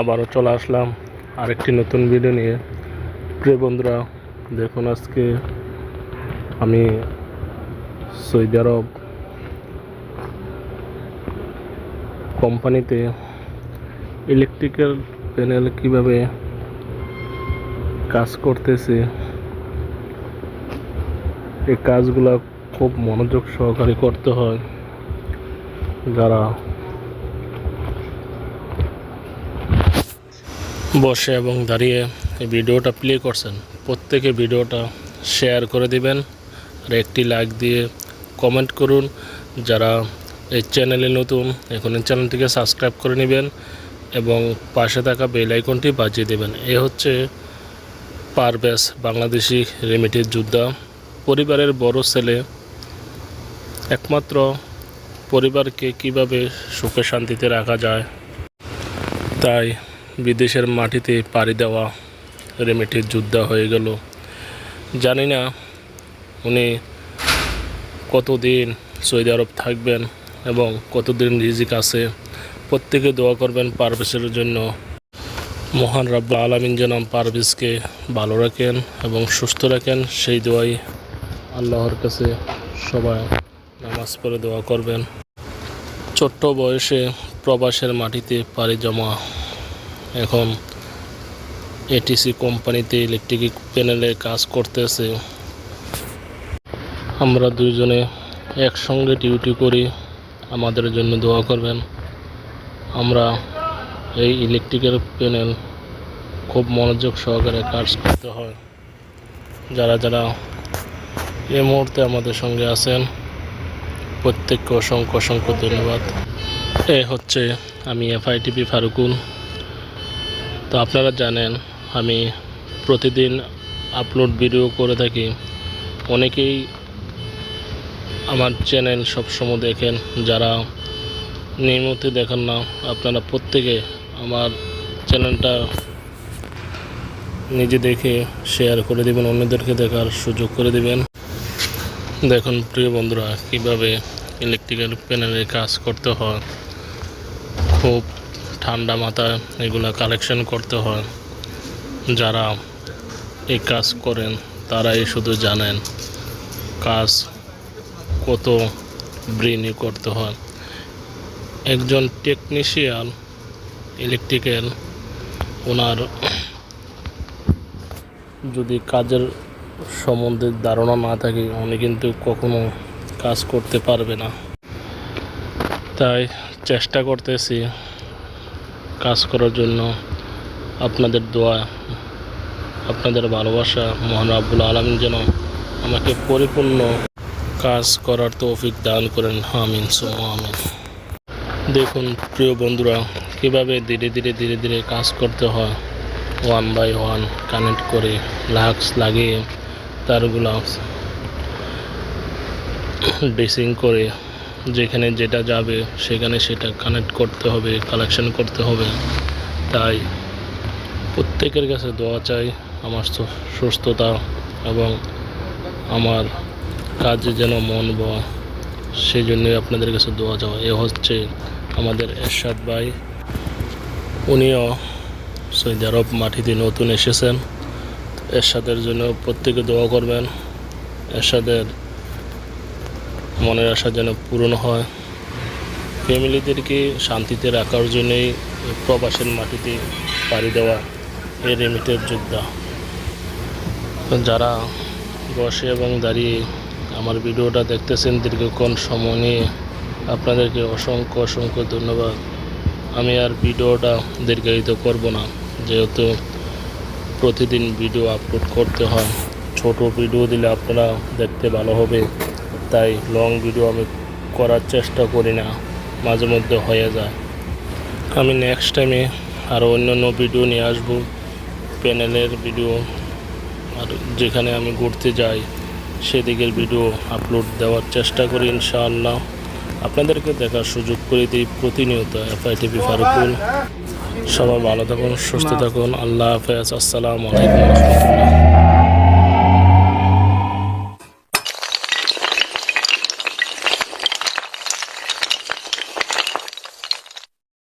আবারও চলে আসলাম আরেকটি নতুন ভিডিও নিয়ে। প্রিয় বন্ধুরা, দেখুন আজকে আমি সৌদি আরব কোম্পানিতে ইলেকট্রিক্যাল প্যানেল কীভাবে কাজ করতেছে, এই কাজগুলো খুব মনোযোগ সহকারে করতে হয়। যারা বসে এবং দাঁড়িয়ে এই ভিডিওটা প্লে করছেন। প্রত্যেকে ভিডিওটা শেয়ার করে দিবেন আর একটি লাইক দিয়ে কমেন্ট করুন। যারা এই চ্যানেলে নতুন এখন এই চ্যানেলটিকে সাবস্ক্রাইব করে নেবেন এবং পাশে থাকা বেল আইকনটি বাজিয়ে দেবেন। এ হচ্ছে পারভেজ বাংলাদেশি রেমিটির যোদ্ধা। পরিবারের বড় ছেলে, একমাত্র পরিবারকে কীভাবে সুখে শান্তিতে রাখা যায়, তাই বিদেশের মাটিতে পাড়ি দেওয়া রেমিটির যোদ্ধা হয়ে গেল। জানি না উনি কতদিন সৌদি আরব থাকবেন এবং কতদিন রিজিক আছে। প্রত্যেকে দোয়া করবেন পারভেজের জন্য। মহান রাব্বা আলামিন যেন পারভেজকে ভালো রাখেন এবং সুস্থ রাখেন। সেই দোয়াই আল্লাহর কাছে সবাই নামাজ পড়ে দোয়া করবেন। ছোট্ট বয়সে প্রবাসের মাটিতে পাড়ি জমা এখন এটিসি কোম্পানিতে ইলেকট্রিক প্যানেলে কাজ করতেছে। আমরা দুইজনে একসঙ্গে ডিউটি করি, আমাদের জন্য দোয়া করবেন। আমরা এই ইলেকট্রিকের প্যানেল খুব মনোযোগ সহকারে কাজ করতে হয়। যারা যারা এই মুহূর্তে আমাদের সঙ্গে আছেন, প্রত্যেককে অসংখ্য অসংখ্য ধন্যবাদ। এ হচ্ছে আমি এফআইটিপি ফারুকুল তো আপনারা জানেন, আমি প্রতিদিন আপলোড ভিডিও করে থাকি। অনেকেই আমার চ্যানেল সবসময় দেখেন, যারা নিয়মিত দেখেন না, আপনারা প্রত্যেকে আমার চ্যানেলটা নিজে দেখে শেয়ার করে দেবেন, অন্যদেরকে দেখার সুযোগ করে দেবেন। দেখুন প্রিয় বন্ধুরা, কীভাবে ইলেকট্রিক্যাল প্যানেলে কাজ করতে হয়। খুব ঠান্ডা মাথায় এগুলা কালেকশন করতে হয়। যারা এই কাজ করেন, তারাই শুধু জানেন কাজ কত ব্রেনে করতে হয়। একজন টেকনিশিয়ান ইলেকট্রিক্যাল ওনার যদি কাজের সম্বন্ধে ধারণা না থাকে, উনি কিন্তু কখনো কাজ করতে পারবে না। তাই চেষ্টা করতেছি কাজ করার জন্য আপনাদের দোয়া, আপনাদের ভালোবাসা, মহান আব্বুল আলমিন যেন আমাকে পরিপূর্ণ কাজ করার তৌফিক দান করেন। সুম্মা আমিন। দেখুন, প্রিয় বন্ধুরা, কীভাবে ধীরে ধীরে ধীরে ধীরে কাজ করতে হয়। ওয়ান বাই ওয়ান কানেক্ট করে লাক্স লাগিয়ে, তারগুলো ড্রেসিং করে যেখানে যেটা যাবে, সেখানে সেটা কানেক্ট করতে হবে কালেকশন করতে হবে। তাই প্রত্যেকের কাছে দোয়া চাই আমার সুস্থতা এবং আমার কাজে যেন মন বয়। সেই জন্যই আপনাদের কাছে দোয়া চাওয়া। এ হচ্ছে আমাদের এরশাদ ভাই। উনিও সৌদি আরব মাটিতে নতুন এসেছেন। এরশাদের জন্য প্রত্যেকে দোয়া করবেন। এরশাদের মনের আশা যেন পূরণ হয়। ফ্যামিলিদেরকে শান্তিতে রাখার জন্যই প্রবাসের মাটিতে পাড়ি দেওয়া এই রেমিটের যোদ্ধা। যারা বসে এবং দাঁড়িয়ে আমার ভিডিওটা দেখতেছেন দীর্ঘক্ষণ সময় নিয়ে, আপনাদেরকে অসংখ্য অসংখ্য ধন্যবাদ। আমি আর ভিডিওটা দীর্ঘায়িত করব না, যেহেতু প্রতিদিন ভিডিও আপলোড করতে হয়। ছোট ভিডিও দিলে আপনারা দেখতে ভালো হবে। তাই লং ভিডিও আমি করার চেষ্টা করি না মাঝে মধ্যে হয়ে যায়। আমি নেক্সট টাইমে আরও অন্যান্য ভিডিও নিয়ে আসব প্যানেলের ভিডিও আর যেখানে আমি ঘুরতে যাই সেদিকের ভিডিও আপলোড দেওয়ার চেষ্টা করি ইনশাআল্লাহ। আপনাদেরকে দেখার সুযোগ করে দিই প্রতিনিয়ত এফআইটিভি ফারুকুল। সবাই ভালো থাকুন সুস্থ থাকুন আল্লাহ হাফেজ আসসালামু আলাইকুম রহমতুল্লাহ।